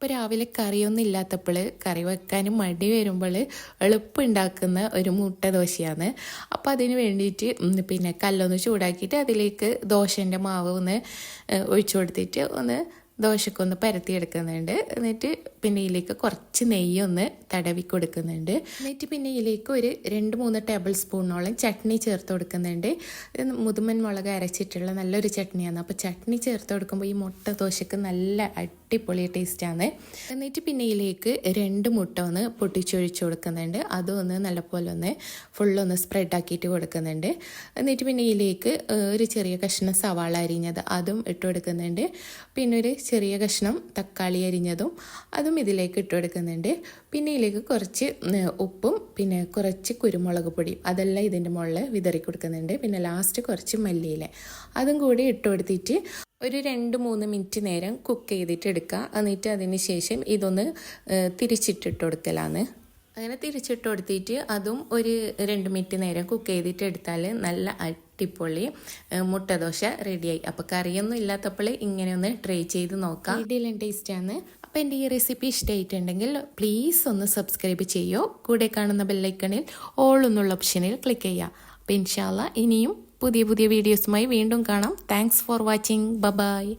അപ്പോൾ രാവിലെ കറിയൊന്നും ഇല്ലാത്തപ്പോൾ കറി വെക്കാനും മടി വരുമ്പോൾ എളുപ്പമുണ്ടാക്കുന്ന ഒരു മുട്ട ദോശയാണ്. അപ്പോൾ അതിന് വേണ്ടിയിട്ട് പിന്നെ കല്ലൊന്ന് ചൂടാക്കിയിട്ട് അതിലേക്ക് ദോശന്റെ മാവ് ഒന്ന് ഒഴിച്ചു കൊടുത്തിട്ട് ഒന്ന് ദോശക്കൊന്ന് പരത്തിയെടുക്കുന്നുണ്ട്. എന്നിട്ട് പിന്നെ ഇതിലേക്ക് കുറച്ച് നെയ്യൊന്ന് തടവി കൊടുക്കുന്നുണ്ട് എന്നിട്ട് പിന്നെ ഇതിലേക്ക് ഒരു രണ്ട് മൂന്ന് ടേബിൾ സ്പൂണോളം ചട്നി ചേർത്ത് കൊടുക്കുന്നുണ്ട്. മുതുമൻ മുളക് അരച്ചിട്ടുള്ള നല്ലൊരു ചട്നിയാണ്. അപ്പോൾ ചട്നി ചേർത്ത് കൊടുക്കുമ്പോൾ ഈ മുട്ട ദോശക്ക് നല്ല അടിപൊളി ടേസ്റ്റാണ്. എന്നിട്ട് പിന്നെ ഇതിലേക്ക് രണ്ട് മുട്ട ഒന്ന് പൊട്ടിച്ചൊഴിച്ച് കൊടുക്കുന്നുണ്ട്. അതും ഒന്ന് നല്ലപോലെ ഒന്ന് ഫുള്ളൊന്ന് സ്പ്രെഡ് ആക്കിയിട്ട് കൊടുക്കുന്നുണ്ട്. എന്നിട്ട് പിന്നെ ഇതിലേക്ക് ഒരു ചെറിയ കഷ്ണം സവാള അരിഞ്ഞത് അതും ഇട്ട് കൊടുക്കുന്നുണ്ട്. പിന്നെ ഒരു ചെറിയ കഷ്ണം തക്കാളി അരിഞ്ഞതും അതും ഇതിലേക്ക് ഇട്ട് കൊടുക്കുന്നുണ്ട് പിന്നെ ഇതിലേക്ക് കുറച്ച് ഉപ്പും പിന്നെ കുറച്ച് കുരുമുളക് പൊടിയും അതെല്ലാം ഇതിന്റെ മുകളിൽ വിതറി കൊടുക്കുന്നുണ്ട്. പിന്നെ ലാസ്റ്റ് കുറച്ച് മല്ലിയില അതും കൂടി ഇട്ട് കൊടുത്തിട്ട് ഒരു രണ്ട് മൂന്ന് മിനിറ്റ് നേരം കുക്ക് ചെയ്തിട്ട് എടുക്കുക. എന്നിട്ട് അതിന് ശേഷം ഇതൊന്ന് തിരിച്ചിട്ടിട്ട് കൊടുക്കലാണ് അങ്ങനെ തിരിച്ചിട്ട് കൊടുത്തിട്ട് അതും ഒരു രണ്ട് മിനിറ്റ് നേരം കുക്ക് ചെയ്തിട്ട് എടുത്താൽ നല്ല അടിപൊളി മുട്ട മുട്ടദോശ റെഡിയായി അപ്പോൾ കറിയൊന്നും ഇല്ലാത്തപ്പോൾ ഇങ്ങനെ ഒന്ന് ട്രൈ ചെയ്ത് നോക്കാം. ഇടിയിലും ടേസ്റ്റാണ് അപ്പോൾ എന്റെ ഈ റെസിപ്പി ഇഷ്ടമായിട്ടുണ്ടെങ്കിൽ പ്ലീസ് ഒന്ന് സബ്സ്ക്രൈബ് ചെയ്യോ. കൂടെ കാണുന്ന ബെല്ലൈക്കണിൽ ഓൾ എന്നുള്ള ഓപ്ഷനിൽ ക്ലിക്ക് ചെയ്യുക അപ്പോൾ ഇൻഷാല്ല ഇനിയും പുതിയ പുതിയ വീഡിയോസുമായി വീണ്ടും കാണാം. Thanks for watching bye-bye